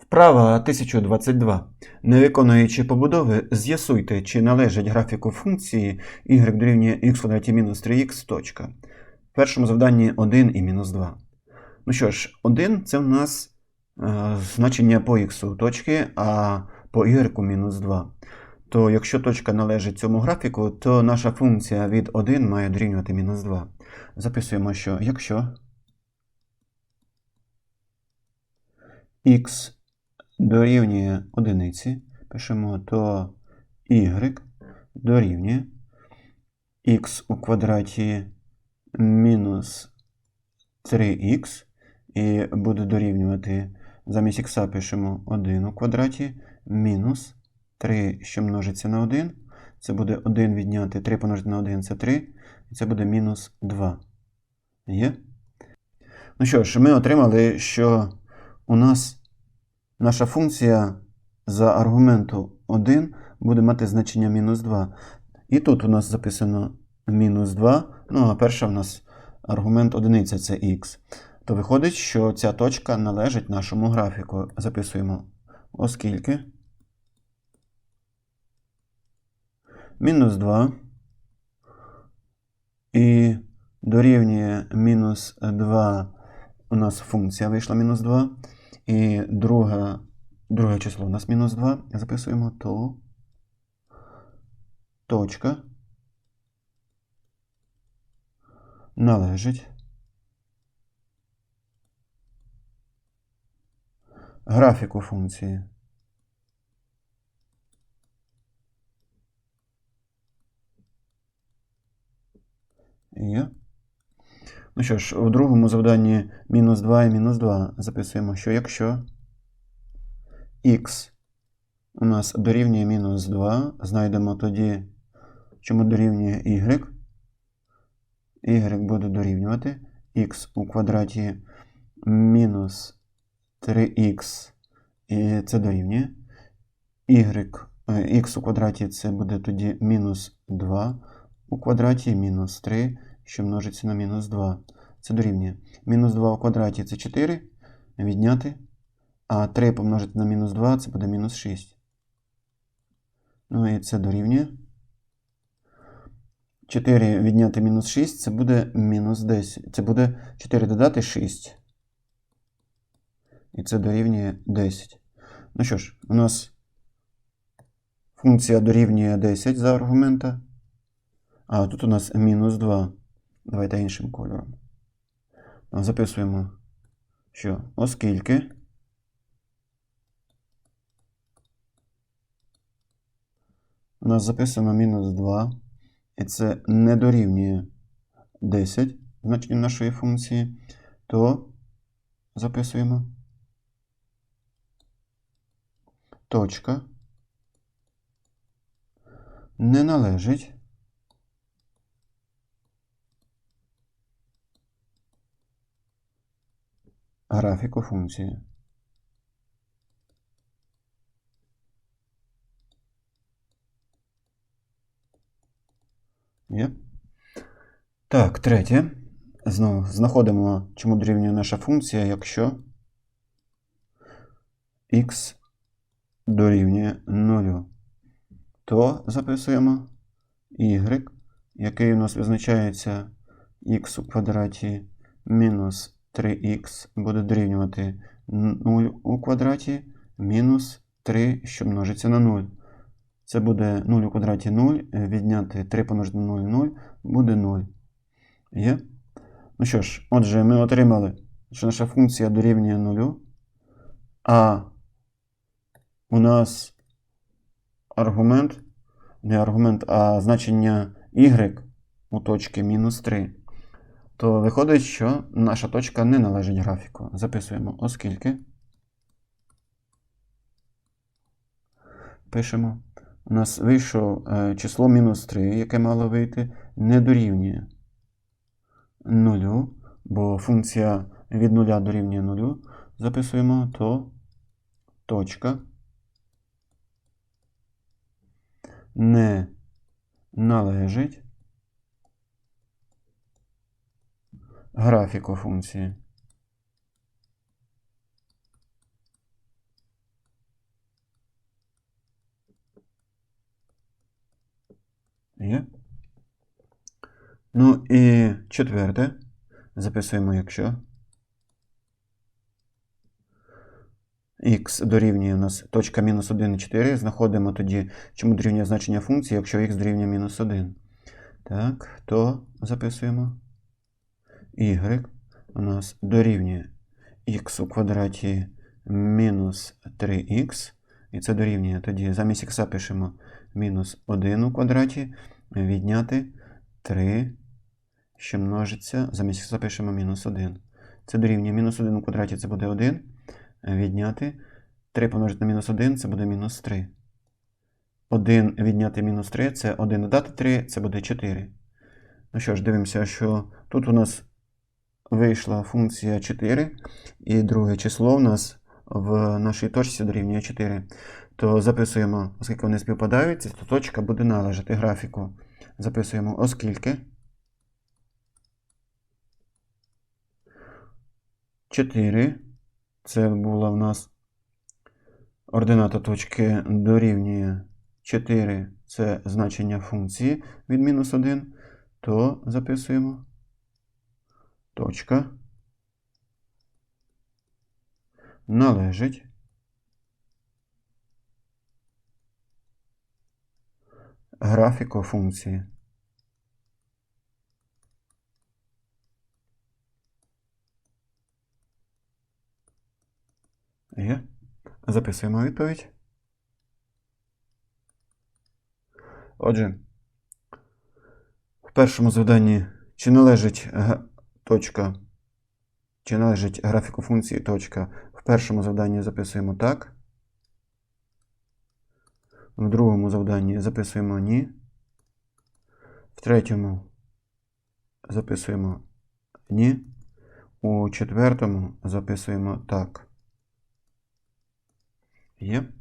Вправа 1022. Не виконуючи побудови, з'ясуйте, чи належить графіку функції y дорівнює x квадраті мінус 3х. Точка. В першому завданні 1 і мінус 2. Ну що ж, 1 це в нас е, значення по х точки, а по y мінус 2. То якщо точка належить цьому графіку, то наша функція від 1 має дорівнювати мінус 2. Записуємо, що якщо x дорівнює одиниці, пишемо, то y дорівнює x у квадраті мінус 3х, і буде дорівнювати, замість х пишемо 1 у квадраті мінус 3, що множиться на 1. Це буде 1 відняти 3 помножити на 1 це 3, і це буде мінус 2. Є? Ну що ж, ми отримали, що у нас наша функція за аргументу 1 буде мати значення мінус 2. І тут у нас записано мінус 2. Ну, а перша у нас аргумент одиниця це х. То виходить, що ця точка належить нашому графіку. Записуємо, оскільки мінус 2 і дорівнює мінус 2 у нас функція вийшла мінус 2. І друге, друге число у нас мінус 2. Записуємо то точка належить графіку функції. Є. Ну що ж, у другому завданні мінус 2 і мінус 2 записуємо, що якщо х у нас дорівнює мінус 2, знайдемо тоді, чому дорівнює y. y буде дорівнювати х у квадраті мінус 3х, і це дорівнює. y, е, х у квадраті це буде тоді мінус 2 у квадраті мінус 3 що множиться на мінус 2. Це дорівнює. Мінус 2 у квадраті це 4. Відняти. А 3 помножити на мінус 2 це буде мінус 6. Ну і це дорівнює. 4 відняти мінус 6 це буде мінус 10. Це буде 4 додати 6. І це дорівнює 10. Ну що ж, у нас функція дорівнює 10 за аргумента. А тут у нас мінус 2. Давайте іншим кольором. Записуємо, що оскільки у нас записано мінус 2, і це не дорівнює 10 значення нашої функції, то записуємо точка не належить графіку функції. Є. Так, третє. Знову знаходимо, чому дорівнює наша функція, якщо х дорівнює 0. То записуємо y, який у нас визначається х у квадраті мінус 3х буде дорівнювати 0 у квадраті мінус 3, що множиться на 0. Це буде 0 у квадраті 0, відняти 3 помножити на 0, 0 буде 0. Є? Ну що ж, отже, ми отримали, що наша функція дорівнює 0, а у нас аргумент, не аргумент, а значення y у точці мінус 3 то виходить, що наша точка не належить графіку. Записуємо, оскільки. Пишемо. У нас вийшло е, число мінус 3, яке мало вийти, не дорівнює 0, бо функція від 0 дорівнює 0. Записуємо, то точка не належить графіку функції. Є. Ну і четверте. Записуємо, якщо x дорівнює у нас точка мінус 1 і 4. Знаходимо тоді, чому дорівнює значення функції, якщо x дорівнює мінус 1. Так, то записуємо y у нас дорівнює х у квадраті мінус 3х. І це дорівнює тоді замість х пишемо мінус 1 у квадраті, відняти 3, що множиться, замість х запишемо мінус 1. Це дорівнює мінус 1 у квадраті, це буде 1. Відняти 3 помножити на мінус 1, це буде мінус 3. 1 відняти мінус 3, це 1 додати 3, це буде 4. Ну що ж, дивимося, що тут у нас вийшла функція 4, і друге число в нас в нашій точці дорівнює 4. То записуємо, оскільки вони співпадають, то точка буде належати графіку. Записуємо, оскільки 4. Це була в нас ордината точки дорівнює 4. Це значення функції від мінус 1. То записуємо точка належить графіку функції. Є. Записуємо відповідь. Отже, в першому завданні чи належить точка, чи належить графіку функції точка. В першому завданні записуємо так. В другому завданні записуємо ні. В третьому записуємо ні. У четвертому записуємо так. Є.